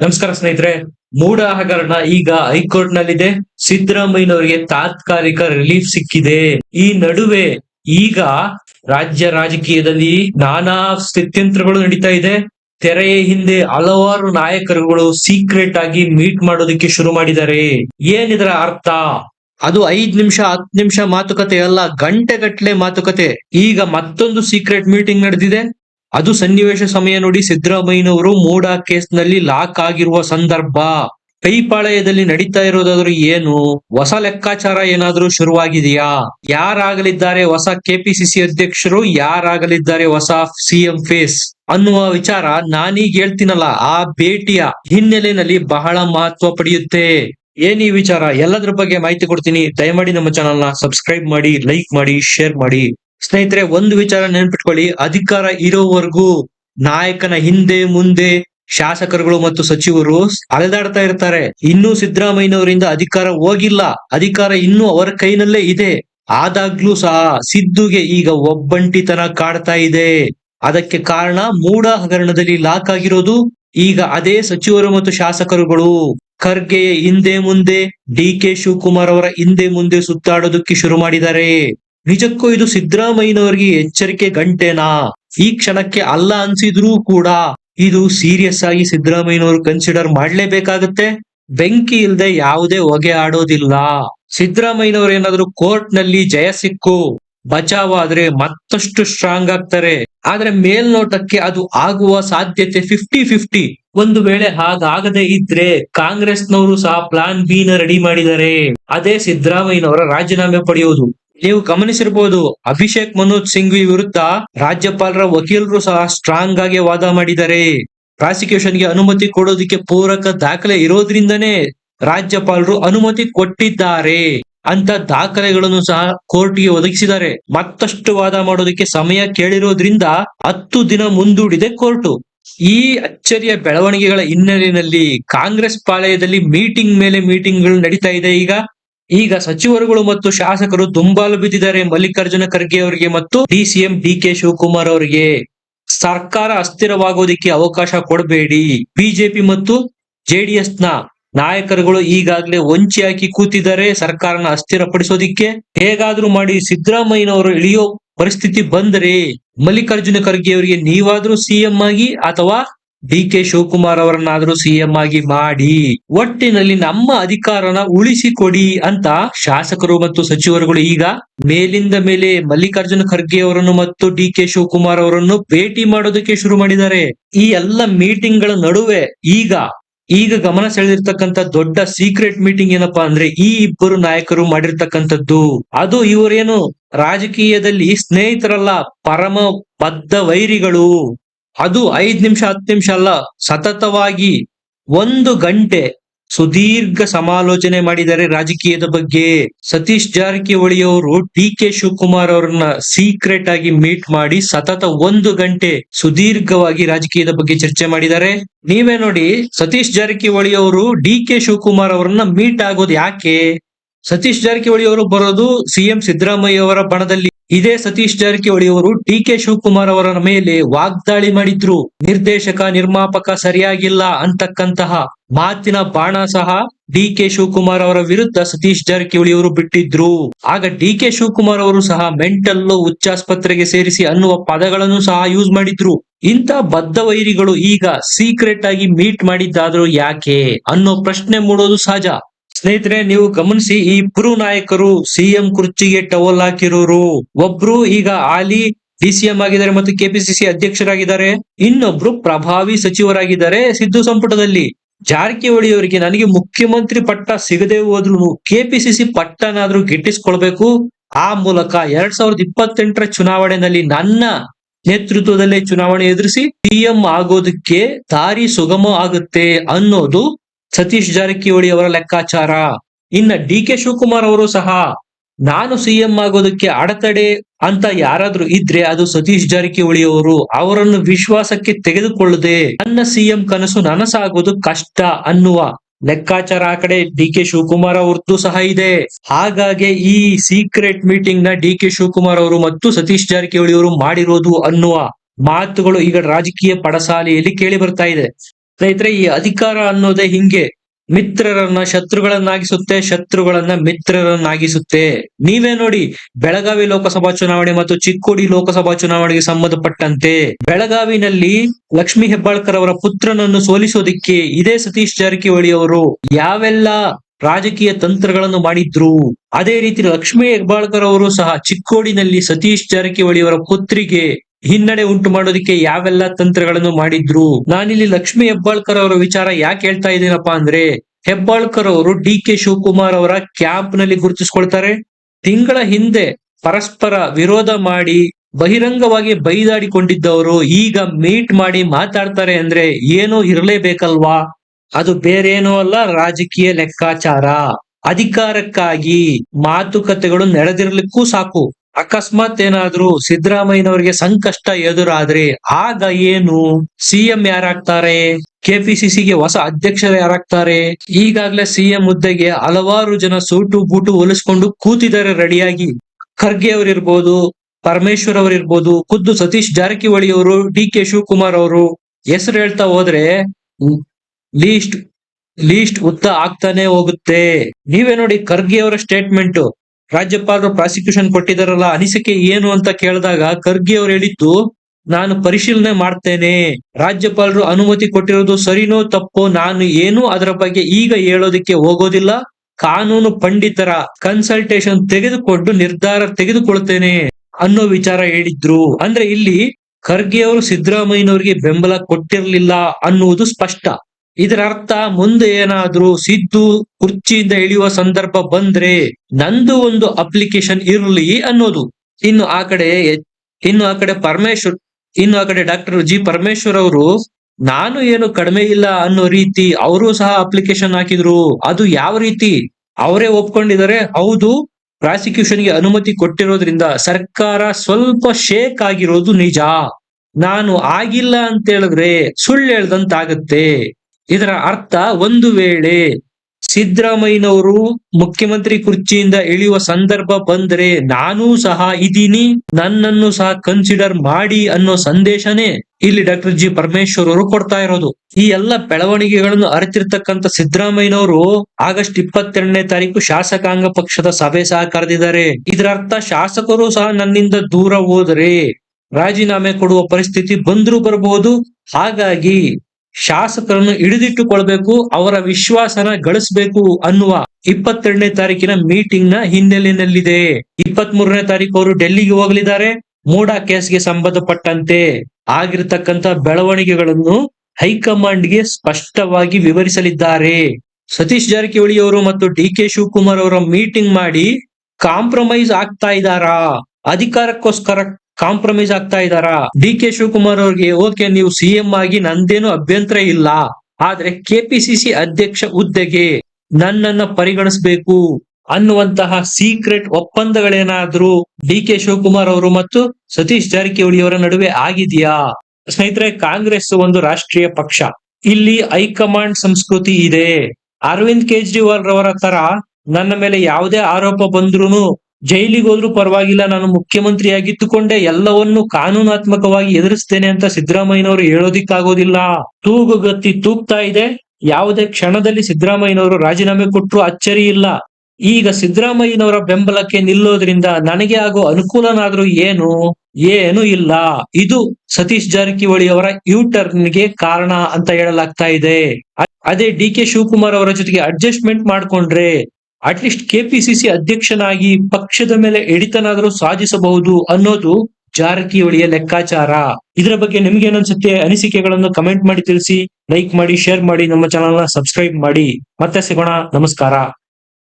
ನಮಸ್ಕಾರ ಸ್ನೇಹಿತರೆ ಮೂಡ ಹಗರಣ ಈಗ ಹೈಕೋರ್ಟ್ ನಲ್ಲಿದೆ ಸಿದ್ದರಾಮಯ್ಯನವರಿಗೆ ತಾತ್ಕಾಲಿಕ ರಿಲೀಫ್ ಸಿಕ್ಕಿದೆ. ಈ ನಡುವೆ ಈಗ ರಾಜ್ಯ ರಾಜಕೀಯದಲ್ಲಿ ನಾನಾ ಸ್ಥಿತ್ಯಂತ್ರಗಳು ನಡೀತಾ ಇದೆ. ತೆರೆಯ ಹಿಂದೆ ಹಲವಾರು ನಾಯಕರುಗಳು ಸೀಕ್ರೆಟ್ ಆಗಿ ಮೀಟ್ ಮಾಡೋದಕ್ಕೆ ಶುರು ಮಾಡಿದ್ದಾರೆ. ಏನಿದರ ಅರ್ಥ? ಅದು ಐದ್ ನಿಮಿಷ, ಹತ್ತು ನಿಮಿಷ ಮಾತುಕತೆ ಅಲ್ಲ ಗಂಟೆಗಟ್ಲೆ ಮಾತುಕತೆ. ಈಗ ಮತ್ತೊಂದು ಸೀಕ್ರೆಟ್ ಮೀಟಿಂಗ್ ನಡೆದಿದೆ. ಅದು ಸನ್ನಿವೇಶ ಸಮಯ ನೋಡಿ ಸಿದ್ದರಾಮಯ್ಯನವರು ಮೂಡಾ ಕೇಸ್ನಲ್ಲಿ ಲಾಕ್ ಆಗಿರುವ ಸಂದರ್ಭ. ಕೈಪಾಳಯದಲ್ಲಿ ನಡೀತಾ ಇರೋದಾದ್ರೂ ಏನು? ಹೊಸ ಲೆಕ್ಕಾಚಾರ ಏನಾದ್ರೂ ಶುರುವಾಗಿದೆಯಾ? ಯಾರಾಗಲಿದ್ದಾರೆ ಹೊಸ ಕೆಪಿಸಿಸಿ ಅಧ್ಯಕ್ಷರು? ಯಾರಾಗಲಿದ್ದಾರೆ ಹೊಸ ಸಿಎಂ ಫೇಸ್? ಅನ್ನುವ ವಿಚಾರ ನಾನೀಗ ಹೇಳ್ತೀನಲ್ಲ, ಆ ಭೇಟಿಯ ಹಿನ್ನೆಲೆಯಲ್ಲಿ ಬಹಳ ಮಹತ್ವ ಪಡೆಯುತ್ತೆ. ಏನ್ ಈ ವಿಚಾರ? ಎಲ್ಲದ್ರ ಬಗ್ಗೆ ಮಾಹಿತಿ ಕೊಡ್ತೀನಿ. ದಯಮಾಡಿ ನಮ್ಮ ಚಾನಲ್ನ ಸಬ್ಸ್ಕ್ರೈಬ್ ಮಾಡಿ, ಲೈಕ್ ಮಾಡಿ, ಶೇರ್ ಮಾಡಿ. ಸ್ನೇಹಿತರೆ, ಒಂದು ವಿಚಾರ ನೆನ್ಪಿಟ್ಕೊಳ್ಳಿ. ಅಧಿಕಾರ ಇರೋವರೆಗೂ ನಾಯಕನ ಹಿಂದೆ ಮುಂದೆ ಶಾಸಕರುಗಳು ಮತ್ತು ಸಚಿವರು ಅಲೆದಾಡ್ತಾ ಇರ್ತಾರೆ. ಇನ್ನೂ ಸಿದ್ದರಾಮಯ್ಯನವರಿಂದ ಅಧಿಕಾರ ಹೋಗಿಲ್ಲ. ಅಧಿಕಾರ ಇನ್ನೂ ಅವರ ಕೈನಲ್ಲೇ ಇದೆ. ಆದಾಗ್ಲೂ ಸಹ ಸಿದ್ದುಗೆ ಈಗ ಒಬ್ಬಂಟಿತನ ಕಾಡ್ತಾ ಇದೆ. ಅದಕ್ಕೆ ಕಾರಣ ಮೂಡ ಹಗರಣದಲ್ಲಿ ಲಾಕ್ ಆಗಿರೋದು ಈಗ ಅದೇ ಸಚಿವರು ಮತ್ತು ಶಾಸಕರುಗಳು. ಖರ್ಗೆ ಹಿಂದೆ ಮುಂದೆ ಡಿ ಕೆ ಶಿವಕುಮಾರ್ ಅವರ ಹಿಂದೆ ಮುಂದೆ ಸುತ್ತಾಡೋದಕ್ಕೆ ಶುರು ಮಾಡಿದ್ದಾರೆ. ನಿಜಕ್ಕೂ ಇದು ಸಿದ್ದರಾಮಯ್ಯನವರಿಗೆ ಎಚ್ಚರಿಕೆ ಗಂಟೆನಾ? ಈ ಕ್ಷಣಕ್ಕೆ ಅಲ್ಲ ಅನ್ಸಿದ್ರೂ ಕೂಡ ಇದು ಸೀರಿಯಸ್ ಆಗಿ ಸಿದ್ದರಾಮಯ್ಯನವರು ಕನ್ಸಿಡರ್ ಮಾಡ್ಲೇಬೇಕಾಗತ್ತೆ? ಬೆಂಕಿ ಇಲ್ಲದೆ ಯಾವುದೇ ಹೊಗೆ ಆಡೋದಿಲ್ಲ. ಸಿದ್ದರಾಮಯ್ಯನವರು ಏನಾದ್ರು ಕೋರ್ಟ್ನಲ್ಲಿ ಜಯ ಸಿಕ್ಕು, ಬಚಾವ್ ಆದ್ರೆ ಮತ್ತಷ್ಟು ಸ್ಟ್ರಾಂಗ್ ಆಗ್ತಾರೆ. ಆದ್ರೆ ಮೇಲ್ನೋಟಕ್ಕೆ ಅದು ಆಗುವ ಸಾಧ್ಯತೆ ಫಿಫ್ಟಿ ಫಿಫ್ಟಿ ಒಂದು ವೇಳೆ ಹಾಗಾಗದೆ ಇದ್ರೆ ಕಾಂಗ್ರೆಸ್ನವರು ಸಹ ಪ್ಲಾನ್ ಬಿ ನ ರೆಡಿ ಮಾಡಿದ್ದಾರೆ. ಅದೇ ಸಿದ್ದರಾಮಯ್ಯನವರ ರಾಜೀನಾಮೆ ಪಡೆಯುವುದು ನೀವು ಗಮನಿಸಿರ್ಬೋದು ಅಭಿಷೇಕ್ ಮನೋಜ್ ಸಿಂಘ್ವಿ ವಿರುದ್ಧ ರಾಜ್ಯಪಾಲರ ವಕೀಲರು ಸಹ ಸ್ಟ್ರಾಂಗ್ ಆಗಿ ವಾದ ಮಾಡಿದ್ದಾರೆ. ಪ್ರಾಸಿಕ್ಯೂಷನ್ಗೆ ಅನುಮತಿ ಕೊಡೋದಕ್ಕೆ ಪೂರಕ ದಾಖಲೆ ಇರೋದ್ರಿಂದನೇ ರಾಜ್ಯಪಾಲರು ಅನುಮತಿ ಕೊಟ್ಟಿದ್ದಾರೆ ಅಂತ ದಾಖಲೆಗಳನ್ನು ಸಹ ಕೋರ್ಟ್ಗೆ ಒದಗಿಸಿದ್ದಾರೆ. ಮತ್ತಷ್ಟು ವಾದ ಮಾಡೋದಕ್ಕೆ ಸಮಯ ಕೇಳಿರೋದ್ರಿಂದ ಹತ್ತು ದಿನ ಮುಂದೂಡಿದೆ ಕೋರ್ಟು. ಈ ಅಚ್ಚರಿಯ ಬೆಳವಣಿಗೆಗಳ ಹಿನ್ನೆಲೆಯಲ್ಲಿ ಕಾಂಗ್ರೆಸ್ ಪಾಳೆಯದಲ್ಲಿ ಮೀಟಿಂಗ್ ಮೇಲೆ ಮೀಟಿಂಗ್ಗಳು ನಡೀತಾ ಇದೆ ಈಗ. ಈಗ ಸಚಿವರುಗಳು ಮತ್ತು ಶಾಸಕರು ದುಂಬಾಲು ಬಿದ್ದಿದ್ದಾರೆ. ಮಲ್ಲಿಕಾರ್ಜುನ ಖರ್ಗೆ ಅವರಿಗೆ ಮತ್ತು D CM D K Shivakumar ಅವರಿಗೆ. ಸರ್ಕಾರ ಅಸ್ಥಿರವಾಗೋದಿಕ್ಕೆ ಅವಕಾಶ ಕೊಡಬೇಡಿ. ಬಿಜೆಪಿ ಮತ್ತು ಜೆಡಿಎಸ್ನ ನಾಯಕರುಗಳು ಈಗಾಗಲೇ ವಂಚಿ ಹಾಕಿ ಕೂತಿದ್ದಾರೆ. ಸರ್ಕಾರನ ಅಸ್ಥಿರಪಡಿಸೋದಿಕ್ಕೆ. ಹೇಗಾದ್ರೂ ಮಾಡಿ ಸಿದ್ದರಾಮಯ್ಯನವರು ಇಳಿಯೋ ಪರಿಸ್ಥಿತಿ ಬಂದರೆ ಮಲ್ಲಿಕಾರ್ಜುನ ಖರ್ಗೆ ಅವರಿಗೆ ನೀವಾದ್ರೂ ಸಿಎಂ ಆಗಿ ಅಥವಾ ಡಿ ಕೆ ಶಿವಕುಮಾರ್ ಅವರನ್ನಾದ್ರೂ ಸಿಎಂ ಆಗಿ ಮಾಡಿ ಒಟ್ಟಿನಲ್ಲಿ ನಮ್ಮ ಅಧಿಕಾರನ ಉಳಿಸಿಕೊಡಿ ಅಂತ ಶಾಸಕರು ಮತ್ತು ಸಚಿವರುಗಳು ಈಗ ಮೇಲಿಂದ ಮೇಲೆ ಮಲ್ಲಿಕಾರ್ಜುನ ಖರ್ಗೆ ಅವರನ್ನು ಮತ್ತು ಡಿ ಕೆ ಶಿವಕುಮಾರ್ ಅವರನ್ನು ಭೇಟಿ ಮಾಡೋದಕ್ಕೆ ಶುರು ಮಾಡಿದ್ದಾರೆ. ಈ ಎಲ್ಲ ಮೀಟಿಂಗ್ಗಳ ನಡುವೆ ಈಗ ಈಗ ಗಮನ ಸೆಳೆದಿರ್ತಕ್ಕಂಥ ದೊಡ್ಡ ಸೀಕ್ರೆಟ್ ಮೀಟಿಂಗ್ ಏನಪ್ಪಾ ಅಂದ್ರೆ ಈ ಇಬ್ಬರು ನಾಯಕರು ಮಾಡಿರ್ತಕ್ಕಂಥದ್ದು. ಅದು ಇವರೇನು ರಾಜಕೀಯದಲ್ಲಿ ಸ್ನೇಹಿತರಲ್ಲ, ಪರಮ ಬದ್ಧ ವೈರಿಗಳು. ಅದು ಐದು ನಿಮಿಷ, ಹತ್ತು ನಿಮಿಷ ಅಲ್ಲ, ಸತತವಾಗಿ ಒಂದು ಗಂಟೆ ಸುದೀರ್ಘ ಸಮಾಲೋಚನೆ ಮಾಡಿದ್ದಾರೆ ರಾಜಕೀಯದ ಬಗ್ಗೆ. ಸತೀಶ್ ಜಾರಕಿಹೊಳಿ ಅವರು ಡಿ ಕೆ ಶಿವಕುಮಾರ್ ಅವರನ್ನ ಸೀಕ್ರೆಟ್ ಆಗಿ ಮೀಟ್ ಮಾಡಿ ಸತತ ಒಂದು ಗಂಟೆ ಸುದೀರ್ಘವಾಗಿ ರಾಜಕೀಯದ ಬಗ್ಗೆ ಚರ್ಚೆ ಮಾಡಿದ್ದಾರೆ. ನೀವೇ ನೋಡಿ, ಸತೀಶ್ ಜಾರಕಿಹೊಳಿ ಅವರು ಡಿ ಕೆ ಶಿವಕುಮಾರ್ ಅವರನ್ನ ಮೀಟ್ ಆಗೋದು ಯಾಕೆ? ಸತೀಶ್ ಜಾರಕಿಹೊಳಿ ಅವರು ಬರೋದು ಸಿಎಂ ಸಿದ್ದರಾಮಯ್ಯ ಅವರ ಬಣದಲ್ಲಿ. ಇದೇ ಸತೀಶ್ ಜಾರಕಿಹೊಳಿ ಅವರು ಡಿ ಕೆ ಶಿವಕುಮಾರ್ ಅವರ ಮೇಲೆ ವಾಗ್ದಾಳಿ ಮಾಡಿದ್ರು. ನಿರ್ದೇಶಕ, ನಿರ್ಮಾಪಕ ಸರಿಯಾಗಿಲ್ಲ ಅಂತಕ್ಕಂತಹ ಮಾತಿನ ಬಾಣ ಸಹ ಡಿ ಕೆ ಶಿವಕುಮಾರ್ ಅವರ ವಿರುದ್ಧ ಸತೀಶ್ ಜಾರಕಿಹೊಳಿ ಅವರು ಬಿಟ್ಟಿದ್ರು. ಆಗ ಡಿ ಕೆ ಶಿವಕುಮಾರ್ ಅವರು ಸಹ ಮೆಂಟಲ್ ಹುಚ್ಚಾಸ್ಪತ್ರೆಗೆ ಸೇರಿಸಿ ಅನ್ನುವ ಪದಗಳನ್ನು ಸಹ ಯೂಸ್ ಮಾಡಿದ್ರು. ಇಂಥ ಬದ್ಧ ವೈರಿಗಳು ಈಗ ಸೀಕ್ರೆಟ್ ಆಗಿ ಮೀಟ್ ಮಾಡಿದ್ದಾದ್ರೂ ಯಾಕೆ ಅನ್ನೋ ಪ್ರಶ್ನೆ ಮೂಡೋದು ಸಹಜ. ಸ್ನೇಹಿತರೆ, ನೀವು ಗಮನಿಸಿ ಈ ಇಬ್ರು ನಾಯಕರು ಸಿಎಂ ಕುರ್ಚಿಗೆ ಟವಲ್ ಹಾಕಿರೋರು. ಒಬ್ರು ಈಗ ಆಲಿ ಡಿಸಿಎಂ ಆಗಿದ್ದಾರೆ ಮತ್ತು ಕೆಪಿಸಿಸಿ ಅಧ್ಯಕ್ಷರಾಗಿದ್ದಾರೆ. ಇನ್ನೊಬ್ರು ಪ್ರಭಾವಿ ಸಚಿವರಾಗಿದ್ದಾರೆ ಸಿದ್ದು ಸಂಪುಟದಲ್ಲಿ. ಜಾರಕಿಹೊಳಿ ಅವರಿಗೆ ನನಗೆ ಮುಖ್ಯಮಂತ್ರಿ ಪಟ್ಟ ಸಿಗದೆ ಹೋದ್ರು ಕೆಪಿಸಿಸಿ ಪಟ್ಟನಾದ್ರೂ ಗಿಟ್ಟಿಸ್ಕೊಳ್ಬೇಕು. ಆ ಮೂಲಕ ಎರಡ್ ಸಾವಿರದ ಇಪ್ಪತ್ತೆಂಟರ ಚುನಾವಣೆಯಲ್ಲಿ ನನ್ನ ನೇತೃತ್ವದಲ್ಲೇ ಚುನಾವಣೆ ಎದುರಿಸಿ ಸಿಎಂ ಆಗೋದಕ್ಕೆ ದಾರಿ ಸುಗಮ ಆಗುತ್ತೆ ಅನ್ನೋದು ಸತೀಶ್ ಜಾರಕಿಹೊಳಿ ಅವರ ಲೆಕ್ಕಾಚಾರ. ಇನ್ನ ಡಿ ಕೆ ಶಿವಕುಮಾರ್ ಅವರು ಸಹ ನಾನು ಸಿಎಂ ಆಗೋದಕ್ಕೆ ಅಡತಡೆ ಅಂತ ಯಾರಾದ್ರೂ ಇದ್ರೆ ಅದು ಸತೀಶ್ ಜಾರಕಿಹೊಳಿ ಅವರು. ಅವರನ್ನು ವಿಶ್ವಾಸಕ್ಕೆ ತೆಗೆದುಕೊಳ್ಳದೆ ನನ್ನ ಸಿಎಂ ಕನಸು ನನಸಾಗೋದು ಕಷ್ಟ ಅನ್ನುವ ಲೆಕ್ಕಾಚಾರ ಆ ಕಡೆ ಡಿ ಕೆ ಶಿವಕುಮಾರ್ ಅವ್ರದ್ದು ಸಹ ಇದೆ. ಹಾಗಾಗಿ ಈ ಸೀಕ್ರೆಟ್ ಮೀಟಿಂಗ್ನ ಡಿ ಕೆ ಶಿವಕುಮಾರ್ ಅವರು ಮತ್ತು ಸತೀಶ್ ಜಾರಕಿಹೊಳಿ ಅವರು ಮಾಡಿರೋದು ಅನ್ನುವ ಮಾತುಗಳು ಈಗ ರಾಜಕೀಯ ಪಡಸಾಲೆಯಲ್ಲಿ ಕೇಳಿ ಬರ್ತಾ ಇದೆ. ಸ್ನೇಹಿತರೆ, ಈ ಅಧಿಕಾರ ಅನ್ನೋದೇ ಹಿಂಗೆ. ಮಿತ್ರರನ್ನ ಶತ್ರುಗಳನ್ನಾಗಿಸುತ್ತೆ, ಶತ್ರುಗಳನ್ನ ಮಿತ್ರರನ್ನಾಗಿಸುತ್ತೆ. ನೀವೇ ನೋಡಿ, ಬೆಳಗಾವಿ ಲೋಕಸಭಾ ಚುನಾವಣೆ ಮತ್ತು ಚಿಕ್ಕೋಡಿ ಲೋಕಸಭಾ ಚುನಾವಣೆಗೆ ಸಂಬಂಧಪಟ್ಟಂತೆ ಬೆಳಗಾವಿನಲ್ಲಿ ಲಕ್ಷ್ಮಿ ಹೆಬ್ಬಾಳ್ಕರ್ ಅವರ ಪುತ್ರನನ್ನು ಸೋಲಿಸೋದಿಕ್ಕೆ ಇದೇ ಸತೀಶ್ ಜಾರಕಿಹೊಳಿ ಅವರು ಯಾವೆಲ್ಲ ರಾಜಕೀಯ ತಂತ್ರಗಳನ್ನು ಮಾಡಿದ್ರು. ಅದೇ ರೀತಿ ಲಕ್ಷ್ಮೀ ಹೆಬ್ಬಾಳ್ಕರ್ ಅವರು ಸಹ ಚಿಕ್ಕೋಡಿನಲ್ಲಿ ಸತೀಶ್ ಜಾರಕಿಹೊಳಿ ಅವರ ಪುತ್ರಿಗೆ ಹಿನ್ನಡೆ ಉಂಟು ಮಾಡೋದಕ್ಕೆ ಯಾವೆಲ್ಲ ತಂತ್ರಗಳನ್ನು ಮಾಡಿದ್ರು? ನಾನಿಲ್ಲಿ ಲಕ್ಷ್ಮಿ ಹೆಬ್ಬಾಳ್ಕರ್ ಅವರ ವಿಚಾರ ಯಾಕೆ ಹೇಳ್ತಾ ಇದ್ದೀನಪ್ಪಾ ಅಂದ್ರೆ, ಹೆಬ್ಬಾಳ್ಕರ್ ಅವರು ಡಿ ಕೆ ಶಿವಕುಮಾರ್ ಅವರ ಕ್ಯಾಂಪ್ನಲ್ಲಿ ಗುರುತಿಸ್ಕೊಳ್ತಾರೆ. ತಿಂಗಳ ಹಿಂದೆ ಪರಸ್ಪರ ವಿರೋಧ ಮಾಡಿ ಬಹಿರಂಗವಾಗಿ ಬೈದಾಡಿಕೊಂಡಿದ್ದವರು ಈಗ ಮೀಟ್ ಮಾಡಿ ಮಾತಾಡ್ತಾರೆ ಅಂದ್ರೆ ಏನೋ ಇರಲೇಬೇಕಲ್ವಾ? ಅದು ಬೇರೇನೋ ಅಲ್ಲ, ರಾಜಕೀಯ ಲೆಕ್ಕಾಚಾರ. ಅಧಿಕಾರಕ್ಕಾಗಿ ಮಾತುಕತೆಗಳು ನಡೆದಿರ್ಲಿಕ್ಕೂ ಸಾಕು. ಅಕಸ್ಮಾತ್ ಏನಾದ್ರೂ ಸಿದ್ದರಾಮಯ್ಯನವರಿಗೆ ಸಂಕಷ್ಟ ಎದುರಾದ್ರೆ ಆಗ ಏನು ಸಿಎಂ ಯಾರಾಗ್ತಾರೆ? ಕೆಪಿಸಿಸಿಗೆ ಹೊಸ ಅಧ್ಯಕ್ಷರು ಯಾರಾಗ್ತಾರೆ? ಈಗಾಗಲೇ ಸಿಎಂ ಹುದ್ದೆಗೆ ಹಲವಾರು ಜನ ಸೂಟು ಬೂಟು ಹೊಲಿಸ್ಕೊಂಡು ಕೂತಿದ್ದಾರೆ ರೆಡಿಯಾಗಿ. ಖರ್ಗೆ ಅವರಿರ್ಬೋದು, ಪರಮೇಶ್ವರ್ ಅವರಿರ್ಬೋದು, ಖುದ್ದು ಸತೀಶ್ ಜಾರಕಿಹೊಳಿ ಅವರು, ಡಿ ಕೆ ಶಿವಕುಮಾರ್ ಅವರು ಹೆಸರು ಹೇಳ್ತಾ ಹೋದ್ರೆ ಲೀಸ್ಟ್ ಲೀಸ್ಟ್ ಉದ್ದ ಆಗ್ತಾನೆ ಹೋಗುತ್ತೆ. ನೀವೇ ನೋಡಿ ಖರ್ಗೆ ಅವರ ಸ್ಟೇಟ್ಮೆಂಟ್ ರಾಜ್ಯಪಾಲರು ಪ್ರಾಸಿಕ್ಯೂಷನ್ ಕೊಟ್ಟಿದಾರಲ್ಲ ಅನಿಸಿಕೆ ಏನು ಅಂತ ಕೇಳಿದಾಗ ಖರ್ಗೆ ಅವ್ರು ಹೇಳಿದ್ದು, ನಾನು ಪರಿಶೀಲನೆ ಮಾಡ್ತೇನೆ. ರಾಜ್ಯಪಾಲರು ಅನುಮತಿ ಕೊಟ್ಟಿರೋದು ಸರಿನೋ ತಪ್ಪೋ ನಾನು ಏನು ಅದರ ಬಗ್ಗೆ ಈಗ ಹೇಳೋದಿಕ್ಕೆ ಹೋಗೋದಿಲ್ಲ. ಕಾನೂನು ಪಂಡಿತರ ಕನ್ಸಲ್ಟೇಷನ್ ತೆಗೆದುಕೊಂಡು ನಿರ್ಧಾರ ತೆಗೆದುಕೊಳ್ತೇನೆ ಅನ್ನೋ ವಿಚಾರ ಹೇಳಿದ್ರು. ಅಂದ್ರೆ ಇಲ್ಲಿ ಖರ್ಗೆ ಅವರು ಸಿದ್ದರಾಮಯ್ಯನವರಿಗೆ ಬೆಂಬಲ ಕೊಟ್ಟಿರ್ಲಿಲ್ಲ ಅನ್ನುವುದು ಸ್ಪಷ್ಟ. ಇದರ ಅರ್ಥ ಮುಂದೆ ಏನಾದ್ರೂ ಸಿದ್ದು ಕುರ್ಚಿಯಿಂದ ಇಳಿಯುವ ಸಂದರ್ಭ ಬಂದ್ರೆ ನಂದು ಒಂದು ಅಪ್ಲಿಕೇಶನ್ ಇರಲಿ ಅನ್ನೋದು. ಇನ್ನು ಆ ಕಡೆ ಇನ್ನು ಆ ಕಡೆ ಪರಮೇಶ್ವರ್, ಇನ್ನು ಆ ಕಡೆ ಡಾಕ್ಟರ್ ಜಿ ಪರಮೇಶ್ವರ್ ಅವರು, ನಾನು ಏನು ಕಡಿಮೆ ಇಲ್ಲ ಅನ್ನೋ ರೀತಿ ಅವರು ಸಹ ಅಪ್ಲಿಕೇಶನ್ ಹಾಕಿದ್ರು, ಅದು ಯಾವ ರೀತಿ? ಅವರೇ ಒಪ್ಕೊಂಡಿದ್ದಾರೆ, ಹೌದು, ಪ್ರಾಸಿಕ್ಯೂಷನ್ಗೆ ಅನುಮತಿ ಕೊಟ್ಟಿರೋದ್ರಿಂದ ಸರ್ಕಾರ ಸ್ವಲ್ಪ ಶೇಕ್ ಆಗಿರೋದು ನಿಜ. ನಾನು ಆಗಿಲ್ಲ ಅಂತ ಹೇಳಿದ್ರೆ ಸುಳ್ಳು ಹೇಳ್ದಂತಾಗತ್ತೆ. ಇದರ ಅರ್ಥ ಒಂದು ವೇಳೆ ಸಿದ್ದರಾಮಯ್ಯನವರು ಮುಖ್ಯಮಂತ್ರಿ ಕುರ್ಚಿಯಿಂದ ಇಳಿಯುವ ಸಂದರ್ಭ ಬಂದ್ರೆ ನಾನೂ ಸಹ ಇದೀನಿ ನನ್ನನ್ನು ಸಹ ಕನ್ಸಿಡರ್ ಮಾಡಿ ಅನ್ನೋ ಸಂದೇಶನೇ ಇಲ್ಲಿ ಡಾಕ್ಟರ್ ಜಿ ಪರಮೇಶ್ವರ್ ಅವರು ಕೊಡ್ತಾ ಇರೋದು. ಈ ಎಲ್ಲ ಬೆಳವಣಿಗೆಗಳನ್ನು ಅರಿತಿರ್ತಕ್ಕಂತ ಸಿದ್ದರಾಮಯ್ಯನವರು ಆಗಸ್ಟ್ ಇಪ್ಪತ್ತೆರಡನೇ ತಾರೀಕು ಶಾಸಕಾಂಗ ಪಕ್ಷದ ಸಭೆ ಸಹ ಕರೆದಿದ್ದಾರೆ. ಇದರ ಅರ್ಥ ಶಾಸಕರು ಸಹ ನನ್ನಿಂದ ದೂರ ಹೋದ್ರೆ ರಾಜೀನಾಮೆ ಕೊಡುವ ಪರಿಸ್ಥಿತಿ ಬಂದ್ರೂ ಬರಬಹುದು ಹಾಗಾಗಿ ಶಾಸಕರನ್ನು ಹಿಡಿದಿಟ್ಟುಕೊಳ್ಬೇಕು, ಅವರ ವಿಶ್ವಾಸನ ಗಳಿಸಬೇಕು ಅನ್ನುವ ಇಪ್ಪತ್ತೆರಡನೇ ತಾರೀಕಿನ ಮೀಟಿಂಗ್ನ ಹಿನ್ನೆಲೆಯಲ್ಲಿದೆ. ಇಪ್ಪತ್ತ್ ಮೂರನೇ ತಾರೀಕು ಅವರು ಡೆಲ್ಲಿಗೆ ಹೋಗಲಿದ್ದಾರೆ. ಮೂಡಾ ಕೇಸ್ಗೆ ಸಂಬಂಧಪಟ್ಟಂತೆ ಆಗಿರತಕ್ಕಂತ ಬೆಳವಣಿಗೆಗಳನ್ನು ಹೈಕಮಾಂಡ್ಗೆ ಸ್ಪಷ್ಟವಾಗಿ ವಿವರಿಸಲಿದ್ದಾರೆ. ಸತೀಶ್ ಜಾರಕಿಹೊಳಿ ಅವರು ಮತ್ತು ಡಿ ಕೆ ಶಿವಕುಮಾರ್ ಅವರ ಮೀಟಿಂಗ್ ಮಾಡಿ ಕಾಂಪ್ರಮೈಸ್ ಆಗ್ತಾ ಇದ್ದಾರಾ? ಅಧಿಕಾರಕ್ಕೋಸ್ಕರ ಕಾಂಪ್ರಮೈಸ್ ಆಗ್ತಾ ಇದ್ದಾರಾ? ಡಿ ಕೆ ಶಿವಕುಮಾರ್ ಅವ್ರಿಗೆ ಓಕೆ, ನೀವು ಸಿಎಂ ಆಗಿ ನಂದೇನು ಅಭ್ಯಂತರ ಇಲ್ಲ. ಆದ್ರೆ ಕೆಪಿಸಿಸಿ ಅಧ್ಯಕ್ಷ ಹುದ್ದೆಗೆ ನನ್ನನ್ನ ಪರಿಗಣಿಸಬೇಕು ಅನ್ನುವಂತಹ ಸೀಕ್ರೆಟ್ ಒಪ್ಪಂದಗಳೇನಾದ್ರೂ ಡಿ ಕೆ ಶಿವಕುಮಾರ್ ಅವರು ಮತ್ತು ಸತೀಶ್ ಜಾರಕಿಹೊಳಿ ಅವರ ನಡುವೆ ಆಗಿದೆಯಾ? ಸ್ನೇಹಿತರೆ, ಕಾಂಗ್ರೆಸ್ ಒಂದು ರಾಷ್ಟ್ರೀಯ ಪಕ್ಷ. ಇಲ್ಲಿ ಹೈಕಮಾಂಡ್ ಸಂಸ್ಕೃತಿ ಇದೆ. ಅರವಿಂದ್ ಕೇಜ್ರಿವಾಲ್ ರವರ ತರ ನನ್ನ ಮೇಲೆ ಯಾವುದೇ ಆರೋಪ ಬಂದ್ರೂನು ಜೈಲಿಗೆ ಹೋದ್ರೂ ಪರವಾಗಿಲ್ಲ, ನಾನು ಮುಖ್ಯಮಂತ್ರಿಯಾಗಿದ್ದುಕೊಂಡೇ, ಎಲ್ಲವನ್ನು ಕಾನೂನಾತ್ಮಕವಾಗಿ ಎದುರಿಸ್ತೇನೆ ಅಂತ ಸಿದ್ದರಾಮಯ್ಯನವರು ಹೇಳೋದಿಕ್ಕಾಗೋದಿಲ್ಲ. ತೂಗುಗತ್ತಿ ತೂಗ್ತಾ ಇದೆ. ಯಾವುದೇ ಕ್ಷಣದಲ್ಲಿ ಸಿದ್ದರಾಮಯ್ಯನವರು ರಾಜೀನಾಮೆ ಕೊಟ್ಟರು ಅಚ್ಚರಿ ಇಲ್ಲ. ಈಗ ಸಿದ್ದರಾಮಯ್ಯನವರ ಬೆಂಬಲಕ್ಕೆ ನಿಲ್ಲೋದ್ರಿಂದ ನನಗೆ ಆಗೋ ಅನುಕೂಲನಾದ್ರೂ ಏನು? ಏನು ಇಲ್ಲ. ಇದು ಸತೀಶ್ ಜಾರಕಿಹೊಳಿ ಅವರ ಯೂ ಗೆ ಕಾರಣ ಅಂತ ಹೇಳಲಾಗ್ತಾ ಇದೆ. ಅದೇ ಡಿ ಕೆ ಶಿವಕುಮಾರ್ ಅವರ ಜೊತೆಗೆ ಅಡ್ಜಸ್ಟ್ಮೆಂಟ್ ಮಾಡ್ಕೊಂಡ್ರೆ ಅಟ್ಲೀಸ್ಟ್ ಕೆಪಿಸಿಸಿ ಅಧ್ಯಕ್ಷನಾಗಿ ಪಕ್ಷದ ಮೇಲೆ ಎಡಿತನಾದರೂ ಸಾಧಿಸಬಹುದು ಅನ್ನೋದು ಜಾರಕಿಹೊಳಿಯ ಲೆಕ್ಕಾಚಾರ. ಇದರ ಬಗ್ಗೆ ನಿಮ್ಗೆ ಏನನ್ಸುತ್ತೆ ಅನಿಸಿಕೆಗಳನ್ನು ಕಮೆಂಟ್ ಮಾಡಿ ತಿಳಿಸಿ ಲೈಕ್ ಮಾಡಿ ಶೇರ್ ಮಾಡಿ, ನಮ್ಮ ಚಾನಲ್ನ ಸಬ್ಸ್ಕ್ರೈಬ್ ಮಾಡಿ. ಮತ್ತೆ ಸಿಗೋಣ, ನಮಸ್ಕಾರ.